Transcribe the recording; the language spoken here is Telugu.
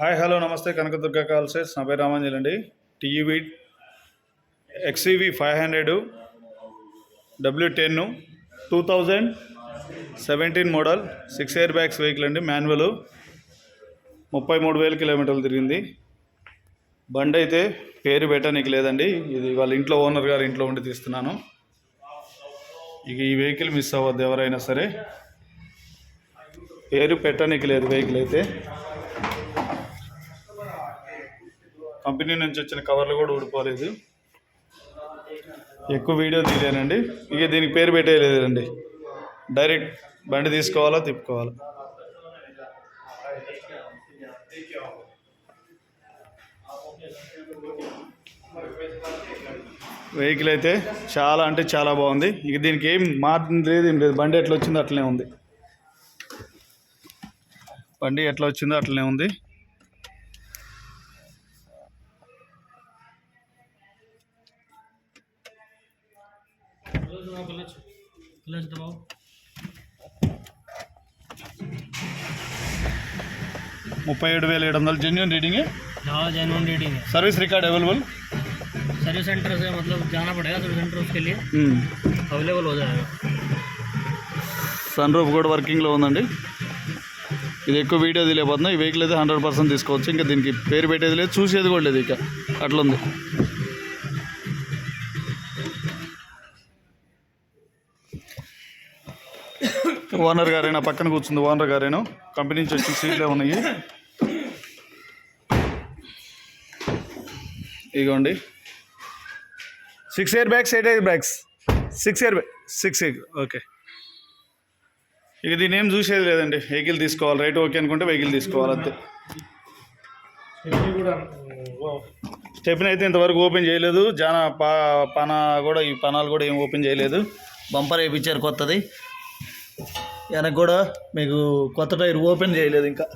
హాయ్ హలో నమస్తే. కనకదుర్గ కాల్సెస్ నా పేరు రామాంజలి అండి TV XUV five hundred W ten two thousand seventeen model six airbags vehicle అండి మాన్యువల్. ముప్పై మూడు వేల కిలోమీటర్లు తిరిగింది. బండి అయితే పేరు పెట్టడానికి లేదండి. ఇది వాళ్ళ ఇంట్లో ఓనర్ గారి ఇంట్లో ఉండి తీస్తున్నాను. ఇక ఈ వెహికల్ మిస్ అవ్వద్దు ఎవరైనా సరే. పేరు పెట్టడానికి లేదు వెహికల్ అయితే. కంపెనీ నుంచి వచ్చిన కవర్లు కూడా ఊడిపోలేదు. ఎక్కువ వీడియో తీయలేనండి. ఇక దీనికి పేరు పెట్టేయలేదండి. డైరెక్ట్ బండి తీసుకోవాలా తిప్పుకోవాలా? వెహికల్ అయితే చాలా అంటే చాలా బాగుంది. ఇక దీనికి ఏం మార్పు లేదు ఏం లేదు. బండి ఎట్లా వచ్చిందో అట్లనే ఉంది. బండి ఎట్లా వచ్చిందో అట్లనే ఉంది. क्लच क्लच दबाओ ముప్పై ఏడు వేల ఏడు వందలు జెన్యున్ రీడింగ్ हाँ जेनुअन रीडिंग है service record available service center से मतलब जाना पड़ेगा सर्विस सेंटर उसके लिए अवेलेबल हो जाएगा సన్ రూఫ్ కూడా వర్కింగ్లో ఉందండి ఇది ఎక్కువ వీడియో తీయలేకపోతున్నా ఈ వెహికల్ అయితే హండ్రెడ్ పర్సెంట్ తీసుకోవచ్చు ఇంకా దీనికి పేరు పెట్టేది లేదు చూసేది కూడా లేదు ఇక అట్లుంది ఓనర్ గారైనా పక్కన కూర్చుంది ఓనర్ గారేను. కంపెనీ నుంచి వచ్చిన సీట్లే ఉన్నాయి ఇగోండి. Six airbags eight airbags six air six air okay ఇక దీని ఏం చూసేది లేదండి. వెహికల్ తీసుకోవాలి. రైట్ ఓకే అనుకుంటే వెహికల్ తీసుకోవాలి అంతే. స్టెప్ని అయితే ఇంతవరకు ఓపెన్ చేయలేదు. జాన పా పన కూడా ఈ పనాలు కూడా ఏం ఓపెన్ చేయలేదు. బంపర్ వేయించారు కొత్తది. వెనక కూడా మీకు కొత్త టైర్ ఓపెన్ చేయలేదు ఇంకా.